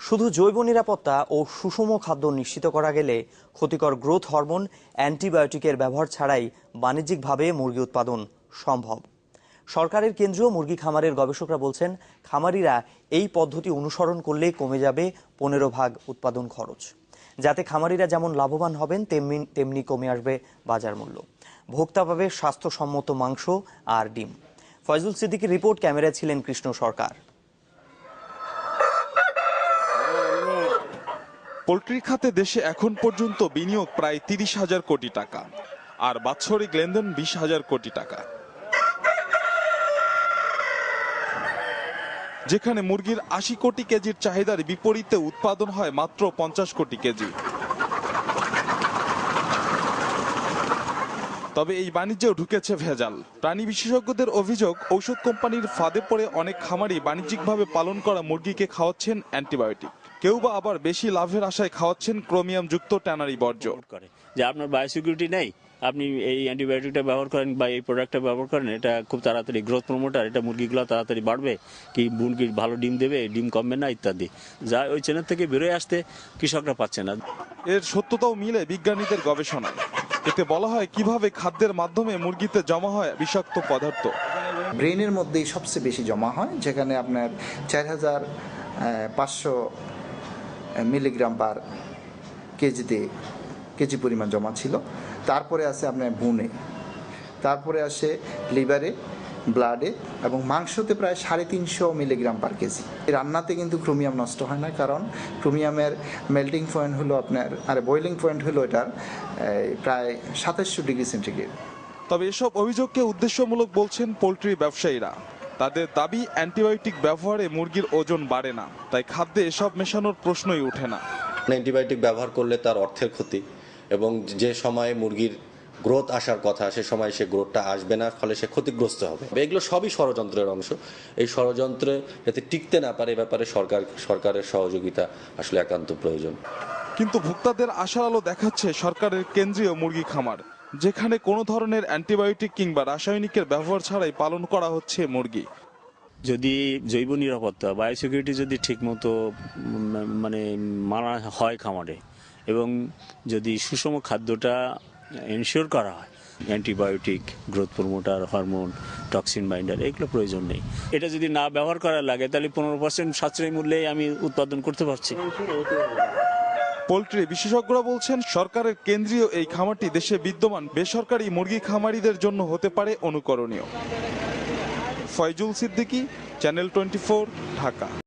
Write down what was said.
শুধু জৈব নিরাপত্তা ও সুষম খাদ্য নিশ্চিত করা গেলে ক্ষতিকর গ্রোথ হরমোন, অ্যান্টিবায়োটিকের ব্যবহার ছাড়াই বাণিজ্যিকভাবে মুরগি উৎপাদন সম্ভব। সরকারের কেন্দ্রীয় মুরগি খামারের গবেষকরা বলছেন, খামারিরা এই পদ্ধতি অনুসরণ করলে কমে যাবে পনেরো ভাগ উৎপাদন খরচ। যাতে খামারিরা যেমন লাভবান হবেন, তেমনি তেমনি কমে আসবে বাজার মূল্য। ভোক্তা পাবে স্বাস্থ্যসম্মত মাংস আর ডিম। ফয়জুল সিদ্দিকীর রিপোর্ট, ক্যামেরায় ছিলেন কৃষ্ণ সরকার। পোল্ট্রি খাতে দেশে এখন পর্যন্ত বিনিয়োগ প্রায় তিরিশ হাজার কোটি টাকা, আর বাৎসরিক লেনদেন বিশ হাজার কোটি টাকা। যেখানে মুরগির আশি কোটি কেজির চাহিদার বিপরীতে উৎপাদন হয় মাত্র পঞ্চাশ কোটি কেজি। তবে এই বাণিজ্যেও ঢুকেছে ভেজাল। প্রাণী বিশেষজ্ঞদের অভিযোগ, ঔষধ কোম্পানির ফাঁদে পড়ে অনেক খামারি বাণিজ্যিকভাবে পালন করা মুরগিকে খাওয়াচ্ছেন অ্যান্টিবায়োটিক। কেউ বা আবার বেশি লাভের আশায় খাওয়াচ্ছেন ক্রোমিয়াম যুক্ত ট্যানারি বর্জ্য। করে যে আপনার বায়োসিকিউরিটি নেই আপনি এই অ্যান্টিবায়োটিকটা ব্যবহার করেন বা এই প্রোডাক্টটা ব্যবহার করেন এটা খুব তাড়াতাড়ি গ্রোথ প্রমোটার এটা মুরগিগুলো তাড়াতাড়ি বাড়বে কি মুরগির ভালো ডিম দেবে ডিম কমবে না ইত্যাদি। যা ওই চ্যানেল থেকে বেরোয় আসতে কৃষকরা পাচ্ছে না। এর সত্যতাও মিলে বিজ্ঞানীদের গবেষণায়। এতে বলা হয় কীভাবে খাদ্যের মাধ্যমে মুরগিতে জমা হয় বিষাক্ত পদার্থ। ব্রেনের মধ্যেই সবচেয়ে বেশি জমা হয় যেখানে আপনার চার হাজার পাঁচশো মিলিগ্রাম পার কেজিতে কেজি পরিমাণ জমা ছিল। তারপরে আসে আপনার বুনে তারপরে আসে লিভারে, ব্লাডে এবং মাংসতে প্রায় সাড়ে তিনশো মিলিগ্রাম পার কেজি রান্নাতে কিন্তু ক্রোমিয়াম নষ্ট হয় না, কারণ ক্রোমিয়ামের মেল্টিং পয়েন্ট হলো আপনার, আর বয়েলিং পয়েন্ট হলো এটার প্রায় সাতাশশো ডিগ্রি সেন্টিগ্রেড তবে এসব অভিযোগকে উদ্দেশ্যমূলক বলছেন পোল্ট্রি ব্যবসায়ীরা। তাদের দাবি অ্যান্টিবায়োটিক ব্যবহারে মুরগির ওজন বাড়ে না। তাই খাদ্যে এসব মেশানোর প্রশ্নই ওঠে না। অ্যান্টিবায়োটিক ব্যবহার করলে তার অর্থের ক্ষতি এবং যে সময়ে মুরগির গ্রোথ আসার কথা সে সময় সে গ্রোথটা আসবে না ফলে সে ক্ষতিগ্রস্ত হবে। এগুলো সবই ষড়যন্ত্রের অংশ। এই ষড়যন্ত্রে যাতে টিকতে না পারে এ ব্যাপারে সরকার সরকারের সহযোগিতা আসলে একান্ত প্রয়োজন। কিন্তু ভোক্তাদের আশার আলো দেখাচ্ছে সরকারের কেন্দ্রীয় মুরগি খামার। যেখানে কোনো ধরনের অ্যান্টিবায়োটিক কিংবা রাসায়নিকের ব্যবহার ছাড়াই পালন করা হচ্ছে মুরগি। যদি জৈব নিরাপত্তা বায়োসিকিউরিটি যদি ঠিকমতো মানে মানা হয় খামারে, এবং যদি সুষম খাদ্যটা এনশিওর করা হয়, antibiotic growth promoter hormone toxin binder এগুলো প্রয়োজন নেই। এটা যদি না ব্যবহার করা লাগে, তাহলে পনেরো পার্সেন্ট সাশ্রয়ী মূল্যে আমি উৎপাদন করতে পারছি। পোল্ট্রি বিশেষজ্ঞরা বলছেন, সরকারের কেন্দ্রীয় এই খামারটি দেশে বিদ্যমান বেসরকারি মুরগি খামারিদের জন্য হতে পারে অনুকরণীয়। Faizul Siddiqui, channel twenty Dhaka.